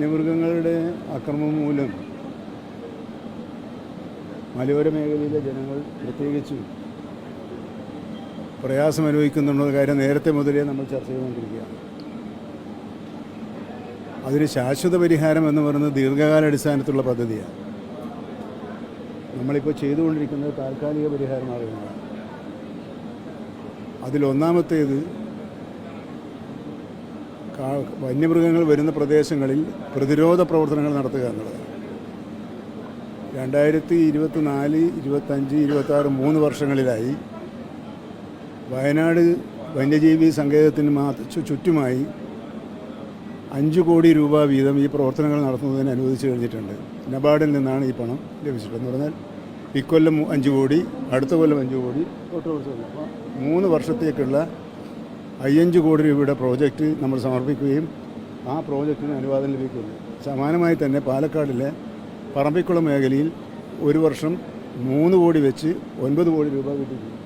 വന്യമൃഗങ്ങളുടെ അക്രമം മൂലം മലയോര മേഖലയിലെ ജനങ്ങൾ പ്രത്യേകിച്ചും പ്രയാസം അനുഭവിക്കുന്നുള്ള കാര്യം നേരത്തെ മുതലേ നമ്മൾ ചർച്ച ചെയ്തുകൊണ്ടിരിക്കുകയാണ്. അതിന് ശാശ്വത പരിഹാരം എന്ന് പറയുന്നത് ദീർഘകാലാടിസ്ഥാനത്തുള്ള പദ്ധതിയാണ്. നമ്മളിപ്പോൾ ചെയ്തുകൊണ്ടിരിക്കുന്നത് താൽക്കാലിക പരിഹാരമാകുന്നതാണ്. അതിലൊന്നാമത്തേത് വന്യമൃഗങ്ങൾ വരുന്ന പ്രദേശങ്ങളിൽ പ്രതിരോധ പ്രവർത്തനങ്ങൾ നടത്തുക എന്നുള്ളതാണ് രണ്ടായിരത്തി ഇരുപത്തി നാല് ഇരുപത്തഞ്ച് ഇരുപത്താറ് മൂന്ന് വർഷങ്ങളിലായി വയനാട് വന്യജീവി സങ്കേതത്തിന് മാത്ര ചുറ്റുമായി അഞ്ച് കോടി രൂപ വീതം ഈ പ്രവർത്തനങ്ങൾ നടത്തുന്നതിന് അനുവദിച്ചു കഴിഞ്ഞിട്ടുണ്ട്. നബാർഡിൽ നിന്നാണ് ഈ പണം ലഭിച്ചിട്ടുള്ളത്. എന്ന് പറഞ്ഞാൽ ഇക്കൊല്ലം അഞ്ച് കോടി അടുത്ത കൊല്ലം അഞ്ച് കോടി മൂന്ന് വർഷത്തേക്കുള്ള അയ്യഞ്ച് കോടി രൂപയുടെ പ്രോജക്റ്റ് നമ്മൾ സമർപ്പിക്കുകയും ആ പ്രോജക്റ്റിന് അനുവാദം ലഭിക്കുന്നു. സമാനമായി തന്നെ പാലക്കാടിലെ പറമ്പിക്കുളം മേഖലയിൽ ഒരു വർഷം മൂന്ന് കോടി വെച്ച് ഒൻപത് കോടി രൂപ കിട്ടിയിട്ടുണ്ട്.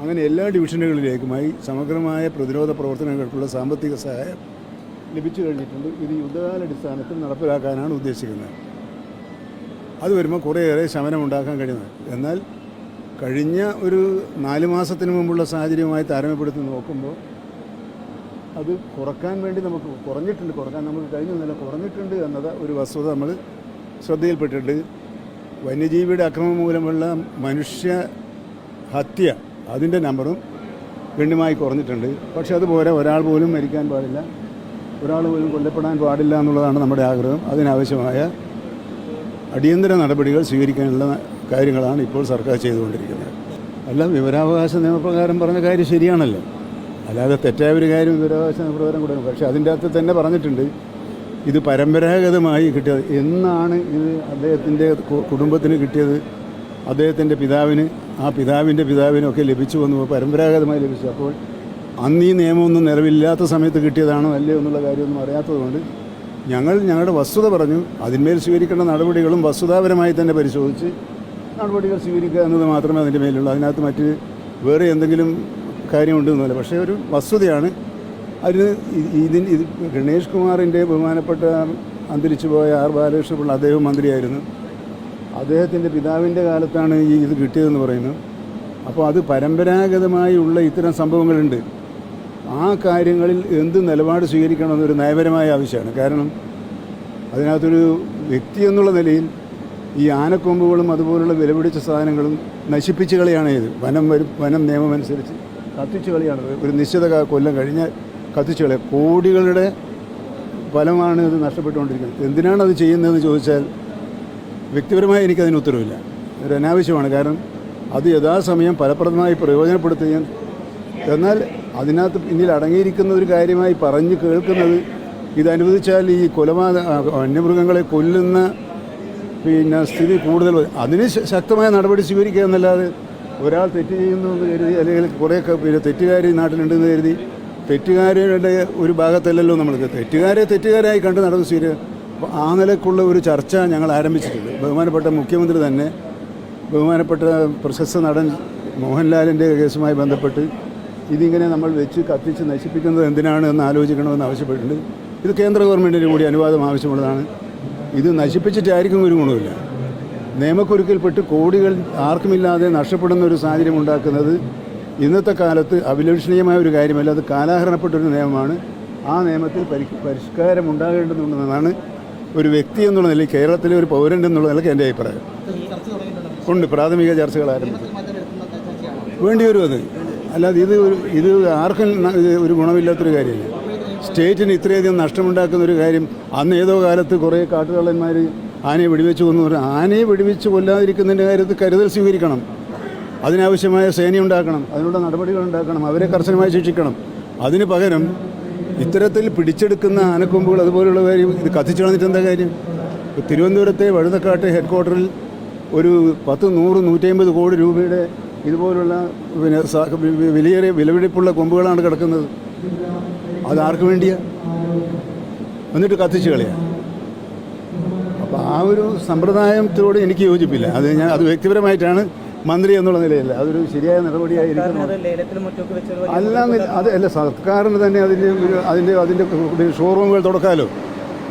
അങ്ങനെ എല്ലാ ഡിവിഷനുകളിലേക്കുമായി സമഗ്രമായ പ്രതിരോധ പ്രവർത്തനങ്ങൾക്കുള്ള സാമ്പത്തിക സഹായം ലഭിച്ചു കഴിഞ്ഞിട്ടുണ്ട്. ഇത് യുദ്ധകാലടിസ്ഥാനത്തിൽ നടപ്പിലാക്കാനാണ് ഉദ്ദേശിക്കുന്നത്. അത് വരുമ്പോൾ കുറേയേറെ ശമനം ഉണ്ടാക്കാൻ കഴിയുന്നത്. എന്നാൽ കഴിഞ്ഞ ഒരു നാല് മാസത്തിന് മുമ്പുള്ള സാഹചര്യവുമായി താരതമ്യപ്പെടുത്തി നോക്കുമ്പോൾ അത് കുറയ്ക്കാൻ വേണ്ടി നമുക്ക് കുറഞ്ഞിട്ടുണ്ട്. കുറയ്ക്കാൻ നമുക്ക് കഴിഞ്ഞൊന്നുമില്ല കുറഞ്ഞിട്ടുണ്ട് എന്നത് ഒരു വസ്തുത നമ്മൾ ശ്രദ്ധയിൽപ്പെട്ടിട്ടുണ്ട്. വന്യജീവിയുടെ അക്രമം മൂലമുള്ള മനുഷ്യ ഹത്യ അതിന്റെ നമ്പറും ഗണ്യമായി കുറഞ്ഞിട്ടുണ്ട്. പക്ഷെ അതുപോലെ ഒരാൾ പോലും മരിക്കാൻ പാടില്ല. ഒരാൾ പോലും കൊല്ലപ്പെടാൻ പാടില്ല എന്നുള്ളതാണ് നമ്മുടെ ആഗ്രഹം. അതിനാവശ്യമായ അടിയന്തര നടപടികൾ സ്വീകരിക്കാനുള്ള കാര്യങ്ങളാണ് ഇപ്പോൾ സർക്കാർ ചെയ്തുകൊണ്ടിരിക്കുന്നത്. അല്ല വിവരാവകാശ നിയമപ്രകാരം പറഞ്ഞ കാര്യം ശരിയാണല്ലോ. അല്ലാതെ തെറ്റായ ഒരു കാര്യം വിവരാവകാശ നിയമപ്രകാരം കൊടുക്കണം പക്ഷേ അതിന്റെ അകത്ത് തന്നെ പറഞ്ഞിട്ടുണ്ട് ഇത് പരമ്പരാഗതമായി കിട്ടിയത്. എന്നാണ് ഇത് അദ്ദേഹത്തിന്റെ കുടുംബത്തിന് കിട്ടിയത്? അദ്ദേഹത്തിന്റെ പിതാവിന് ആ പിതാവിന്റെ പിതാവിനൊക്കെ ലഭിച്ചു വന്നു പരമ്പരാഗതമായി ലഭിച്ചു. അപ്പോൾ അന്ന് ഈ നിയമമൊന്നും നിലവില്ലാത്ത സമയത്ത് കിട്ടിയതാണോ അല്ലേ എന്നുള്ള കാര്യമൊന്നും അറിയാത്തതുകൊണ്ട് ഞങ്ങൾ ഞങ്ങളുടെ വസ്തുത പറഞ്ഞു അതിന്മേൽ സ്വീകരിക്കേണ്ട നടപടികളും വസ്തുതാപരമായി തന്നെ പരിശോധിച്ച് നടപടികൾ സ്വീകരിക്കുക എന്നത് മാത്രമേ അതിന്റെ മേലുള്ളൂ. അതിനകത്ത് മറ്റ് വേറെ എന്തെങ്കിലും കാര്യമുണ്ടെന്നല്ല പക്ഷേ ഒരു വസ്തുതയാണ്. അതിന് ഇതിന് ഇത് ഗണേഷ് കുമാറിന്റെ ബഹുമാനപ്പെട്ട അന്തരിച്ചു പോയ ആർ ബാലകൃഷ്ണപിള്ള അദ്ദേഹം മന്ത്രിയായിരുന്നു. അദ്ദേഹത്തിന്റെ പിതാവിന്റെ കാലത്താണ് ഈ ഇത് കിട്ടിയതെന്ന് പറയുന്നത് അപ്പോൾ അത് പരമ്പരാഗതമായി ഉള്ള ഇത്തരം സംഭവങ്ങളുണ്ട്. ആ കാര്യങ്ങളിൽ എന്ത് നിലപാട് സ്വീകരിക്കണമെന്നൊരു നയപരമായ ആവശ്യമാണ്. കാരണം അതിനകത്തൊരു വ്യക്തി എന്നുള്ള നിലയിൽ ഈ ആനക്കൊമ്പുകളും അതുപോലുള്ള വിലപിടിച്ച സാധനങ്ങളും നശിപ്പിച്ച് കളിയാണ് ഇത്. വനം വരും വനം നിയമം അനുസരിച്ച് കത്തിച്ച് കളിയാണ്. ഒരു നിശ്ചിത കൊല്ലം കഴിഞ്ഞാൽ കത്തിച്ചു കളി. കോടികളുടെ ഫലമാണ് ഇത് നഷ്ടപ്പെട്ടുകൊണ്ടിരിക്കുന്നത്. എന്തിനാണ് അത് ചെയ്യുന്നതെന്ന് ചോദിച്ചാൽ വ്യക്തിപരമായി എനിക്കതിന് ഉത്തരവില്ല. ഒരു അനാവശ്യമാണ്. കാരണം അത് യഥാസമയം ഫലപ്രദമായി പ്രയോജനപ്പെടുത്തുകയും എന്നാൽ അതിനകത്ത് പിന്നിൽ അടങ്ങിയിരിക്കുന്ന ഒരു കാര്യമായി പറഞ്ഞ് കേൾക്കുന്നത് ഇത് അനുവദിച്ചാൽ ഈ കൊലപാതക ആ, വന്യമൃഗങ്ങളെ കൊല്ലുന്ന പിന്നെ സ്ഥിതി കൂടുതൽ. അതിന് ശക്തമായ നടപടി സ്വീകരിക്കുക എന്നല്ലാതെ ഒരാൾ തെറ്റ് ചെയ്യുന്നു എന്ന് കരുതി അല്ലെങ്കിൽ കുറേയൊക്കെ പിന്നെ തെറ്റുകാർ നാട്ടിലുണ്ടെന്ന് കരുതി തെറ്റുകാരുടെ ഒരു ഭാഗത്തല്ലല്ലോ നമ്മൾക്ക് തെറ്റുകാരെ തെറ്റുകാരായി കണ്ട് നടന്നു അപ്പോൾ ആ നിലക്കുള്ള ഒരു ചർച്ച ഞങ്ങൾ ആരംഭിച്ചിട്ടുണ്ട്. ബഹുമാനപ്പെട്ട മുഖ്യമന്ത്രി തന്നെ ബഹുമാനപ്പെട്ട പ്രശസ്ത നടൻ മോഹൻലാലിന്റെ കേസുമായി ബന്ധപ്പെട്ട് ഇതിങ്ങനെ നമ്മൾ വെച്ച് കത്തിച്ച് നശിപ്പിക്കുന്നത് എന്തിനാണ് എന്ന് ആലോചിക്കണമെന്ന് ആവശ്യപ്പെട്ടിട്ടുണ്ട്. ഇത് കേന്ദ്ര ഗവൺമെന്റിന് കൂടി അനുവാദം ആവശ്യമുള്ളതാണ്. ഇത് നശിപ്പിച്ചിട്ടായിരിക്കും ഒരു ഗുണമില്ല നിയമക്കുരുക്കിൽപ്പെട്ട് കോടികൾ ആർക്കുമില്ലാതെ നഷ്ടപ്പെടുന്ന ഒരു സാഹചര്യം ഉണ്ടാക്കുന്നത് ഇന്നത്തെ കാലത്ത് അഭിലഷണീയമായ ഒരു കാര്യമല്ല അത് കാലാഹരണപ്പെട്ടൊരു നിയമമാണ്. ആ നിയമത്തിൽ പരി പരിഷ്കാരം ഉണ്ടാകേണ്ടതുണ്ടെന്നാണ് ഒരു വ്യക്തി എന്നുള്ള നിലയിൽ കേരളത്തിലെ ഒരു പൗരൻ എന്നുള്ള നിലയ്ക്ക് എന്റെ അഭിപ്രായം. ഉണ്ട് പ്രാഥമിക ചർച്ചകൾ ആരംഭിച്ചു. വേണ്ടി വരും അത് അല്ലാതെ ഇത് ഒരു ഇത് ആർക്കും ഒരു ഗുണമില്ലാത്തൊരു കാര്യമല്ല. സ്റ്റേറ്റിന് ഇത്രയധികം നഷ്ടമുണ്ടാക്കുന്ന ഒരു കാര്യം അന്ന് ഏതോ കാലത്ത് കുറേ കാട്ടുകള്ളന്മാർ ആനയെ വെടിവെച്ച് കൊന്നു ആനയെ വെടിവെച്ച് കൊല്ലാതിരിക്കുന്നതിന്റെ കാര്യത്തിൽ കരുതൽ സ്വീകരിക്കണം. അതിനാവശ്യമായ സേനയുണ്ടാക്കണം അതിനുള്ള നടപടികൾ ഉണ്ടാക്കണം അവരെ കർശനമായി ശിക്ഷിക്കണം. അതിന് പകരം ഇത്തരത്തിൽ പിടിച്ചെടുക്കുന്ന ആനക്കൊമ്പുകൾ അതുപോലുള്ള കാര്യം ഇത് കത്തിച്ചു കളഞ്ഞിട്ട് എന്താ കാര്യം? തിരുവനന്തപുരത്തെ വഴുതക്കാട്ട് ഹെഡ് ക്വാർട്ടറിൽ ഒരു പത്ത് നൂറ് നൂറ്റമ്പത് കോടി രൂപയുടെ ഇതുപോലുള്ള പിന്നെ വിലയേറിയ വിലപിടിപ്പുള്ള കൊമ്പുകളാണ് കിടക്കുന്നത്. അത് ആർക്ക് വേണ്ടിയാണ് എന്നിട്ട് കത്തിച്ചു കളയാ. അപ്പോൾ ആ ഒരു സമ്പ്രദായത്തോട് എനിക്ക് യോജിപ്പില്ല. അത് ഞാൻ അത് വ്യക്തിപരമായിട്ടാണ് മന്ത്രി എന്നുള്ള നിലയിൽ അതൊരു ശരിയായ നടപടിയായിരിക്കും അല്ല അത് അല്ല സർക്കാരിന് തന്നെ അതിന്റെ ഒരു അതിന്റെ അതിന്റെ ഷോറൂമുകൾ തുടക്കാമല്ലോ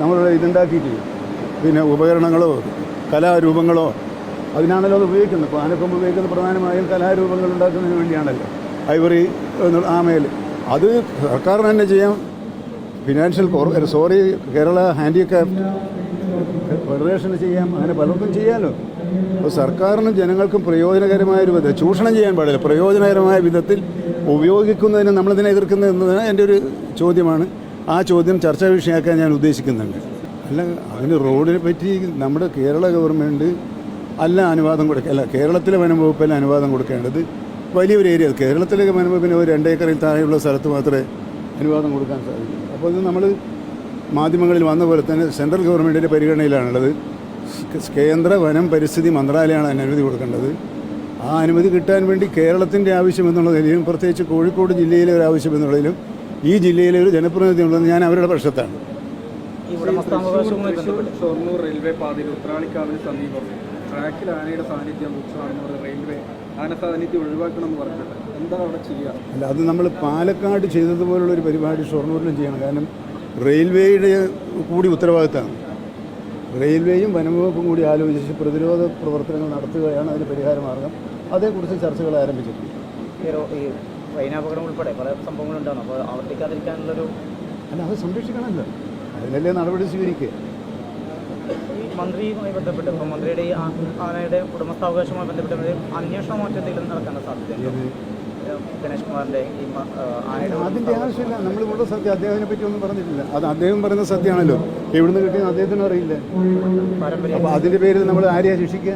നമ്മൾ ഇതുണ്ടാക്കിയിട്ട് പിന്നെ ഉപകരണങ്ങളോ കലാരൂപങ്ങളോ അതിനാണല്ലോ അത് ഉപയോഗിക്കുന്നത്. ഇപ്പോൾ ആനക്കൊമ്പ് ഉപയോഗിക്കുന്നത് പ്രധാനമായും കലാരൂപങ്ങൾ ഉണ്ടാക്കുന്നതിന് വേണ്ടിയാണല്ലോ. ഐവറി എന്നുള്ള ആമയിൽ അത് സർക്കാരിന് തന്നെ ചെയ്യാം. ഫിനാൻഷ്യൽ സോറി കേരള ഹാൻഡിക്രാഫ്റ്റ് ഫെഡറേഷന് ചെയ്യാം അങ്ങനെ പലർക്കും ചെയ്യാമല്ലോ അപ്പോൾ സർക്കാരിനും ജനങ്ങൾക്കും പ്രയോജനകരമായ ഒരു വിധം ചൂഷണം ചെയ്യാൻ പാടില്ല. പ്രയോജനകരമായ വിധത്തിൽ ഉപയോഗിക്കുന്നതിന് നമ്മളിതിനെ എതിർക്കുന്നത് എന്നതാണ് എന്റെ ഒരു ചോദ്യമാണ്. ആ ചോദ്യം ചർച്ചാ വിഷയമാക്കാൻ ഞാൻ ഉദ്ദേശിക്കുന്നുണ്ട്. അല്ല അതിന് റോഡിനെ പറ്റി നമ്മുടെ കേരള ഗവൺമെന്റ് അല്ല അനുവാദം കൊടുക്കുക അല്ല കേരളത്തിലെ വനം വകുപ്പല്ല അനുവാദം കൊടുക്കേണ്ടത് വലിയൊരു ഏരിയ. കേരളത്തിലെ വനം വകുപ്പിന് ഒരു രണ്ടേക്കറിൽ താഴെയുള്ള സ്ഥലത്ത് മാത്രമേ അനുവാദം കൊടുക്കാൻ സാധിക്കൂ. അപ്പോൾ ഇത് നമ്മൾ മാധ്യമങ്ങളിൽ വന്ന പോലെ തന്നെ സെൻട്രൽ ഗവൺമെന്റിന്റെ പരിഗണനയിലാണുള്ളത്. കേന്ദ്ര വനം പരിസ്ഥിതി മന്ത്രാലയമാണ് അതിന് അനുമതി കൊടുക്കേണ്ടത്. ആ അനുമതി കിട്ടാൻ വേണ്ടി കേരളത്തിന്റെ ആവശ്യം എന്നുള്ള നിലയിലും പ്രത്യേകിച്ച് കോഴിക്കോട് ജില്ലയിലെ ഒരു ആവശ്യം എന്നുള്ളതിലും ഈ ജില്ലയിലെ ഒരു ജനപ്രതിനിധി ഉള്ളത് ഞാൻ അവരുടെ പക്ഷത്താണ്. ഷൊർണൂർ റെയിൽവേ പാതയിൽ ഉത്രാളിക്കാവിന് സമീപം ട്രാക്കിൽ ആനയുടെ സാന്നിധ്യം രൂക്ഷമാണെന്ന് പറഞ്ഞ റെയിൽവേ ആന സാന്നിധ്യം ഒഴിവാക്കണമെന്ന് പറഞ്ഞിട്ടുണ്ട്. എന്താണ് അവിടെ ചെയ്യുക അല്ല അത് നമ്മൾ പാലക്കാട് ചെയ്തതുപോലുള്ള ഒരു പരിപാടി ഷൊർണൂരിലും ചെയ്യണം. കാരണം റെയിൽവേയുടെ കൂടി ഉത്തരവാദിത്തമാണ് റെയിൽവേയും വനംവകുപ്പും കൂടി ആലോചിച്ച് പ്രതിരോധ പ്രവർത്തനങ്ങൾ നടത്തുകയാണ് അതിന് പരിഹാര മാർഗം. അതേക്കുറിച്ച് ചർച്ചകൾ ആരംഭിച്ചിട്ടുണ്ട്. ഈ ഉൾപ്പെടെ പല സംഭവങ്ങളുണ്ടാകും. അപ്പോൾ ആവർത്തിക്കാതിരിക്കാനുള്ളൊരു അല്ല അത് സംരക്ഷിക്കണമല്ലോ. അതിനല്ലേ നടപടി സ്വീകരിക്കുക. ഈ മന്ത്രിയുമായി ബന്ധപ്പെട്ട് ഇപ്പോൾ മന്ത്രിയുടെ ഈ ആനയുടെ ഉടമസ്ഥാവകാശവുമായി ബന്ധപ്പെട്ട് അന്വേഷണമോ അന്വേഷണം മറ്റെന്തെങ്കിലും നടക്കാൻ സാധ്യതയുണ്ട്? ഗണേഷ് കുമാറിന്റെ ഈ ആനയുടെ അതിന്റെ ആവശ്യമില്ല. നമ്മൾ ഇവിടെ സത്യം അദ്ദേഹത്തിനെ പറ്റി ഒന്നും പറഞ്ഞിട്ടില്ല. അത് അദ്ദേഹം പറയുന്ന സത്യമാണല്ലോ. എവിടുന്ന് കിട്ടിയെന്ന് അദ്ദേഹത്തിന് അറിയില്ല. അപ്പൊ അതിന്റെ അതിന്റെ പേരിൽ നമ്മൾ ആരെയാ ശിക്ഷിക്കുക?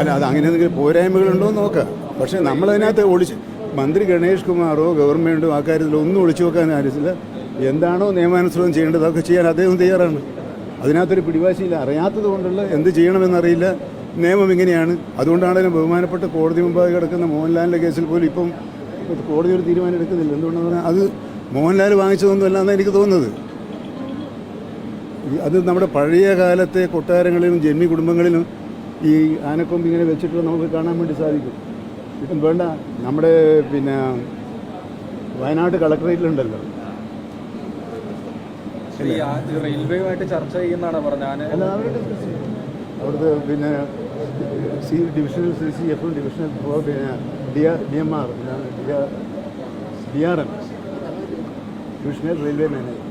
അല്ല അത് അങ്ങനെ എന്തെങ്കിലും പോരായ്മകളുണ്ടോ എന്ന് നോക്കാം. പക്ഷെ നമ്മളതിനകത്ത് ഒളിച്ച് മന്ത്രി ഗണേഷ് കുമാറോ ഗവൺമെന്റോ ആ കാര്യത്തിൽ ഒന്നും ഒളിച്ചു വെക്കാൻ ആവശ്യമില്ല എന്താണോ നിയമാനുസൃതം ചെയ്യേണ്ടത് അതൊക്കെ ചെയ്യാൻ അദ്ദേഹം തയ്യാറാണ്. അതിനകത്തൊരു പിടിവാശിയില്ല. അറിയാത്തത് കൊണ്ടുള്ള എന്ത് ചെയ്യണമെന്നറിയില്ല. നിയമം ഇങ്ങനെയാണ്. അതുകൊണ്ടാണ് ബഹുമാനപ്പെട്ട കോടതി മുമ്പാകെ കിടക്കുന്ന മോഹൻലാലിന്റെ കേസിൽ പോലും ഇപ്പം കോടതി ഒരു തീരുമാനം എടുക്കുന്നില്ല. എന്തുകൊണ്ടെന്ന് പറഞ്ഞാൽ അത് മോഹൻലാൽ വാങ്ങിച്ചതൊന്നും അല്ല എന്നാണ് എനിക്ക് തോന്നുന്നത്. അത് നമ്മുടെ പഴയ കാലത്തെ കൊട്ടാരങ്ങളിലും ജന്മി കുടുംബങ്ങളിലും ഈ ആനക്കൊമ്പ് ഇങ്ങനെ വെച്ചിട്ട് നമുക്ക് കാണാൻ വേണ്ടി സാധിക്കും. ഇപ്പം വേണ്ട നമ്മുടെ പിന്നെ വയനാട് കളക്ടറേറ്റിലുണ്ടല്ലോ. റെയിൽവേയുമായിട്ട് ചർച്ച ചെയ്യുന്നതാണ് പറഞ്ഞത്. അവിടുത്തെ പിന്നെ si division si yapılan division o diğer Myanmar diğer diğer divisional railway manager.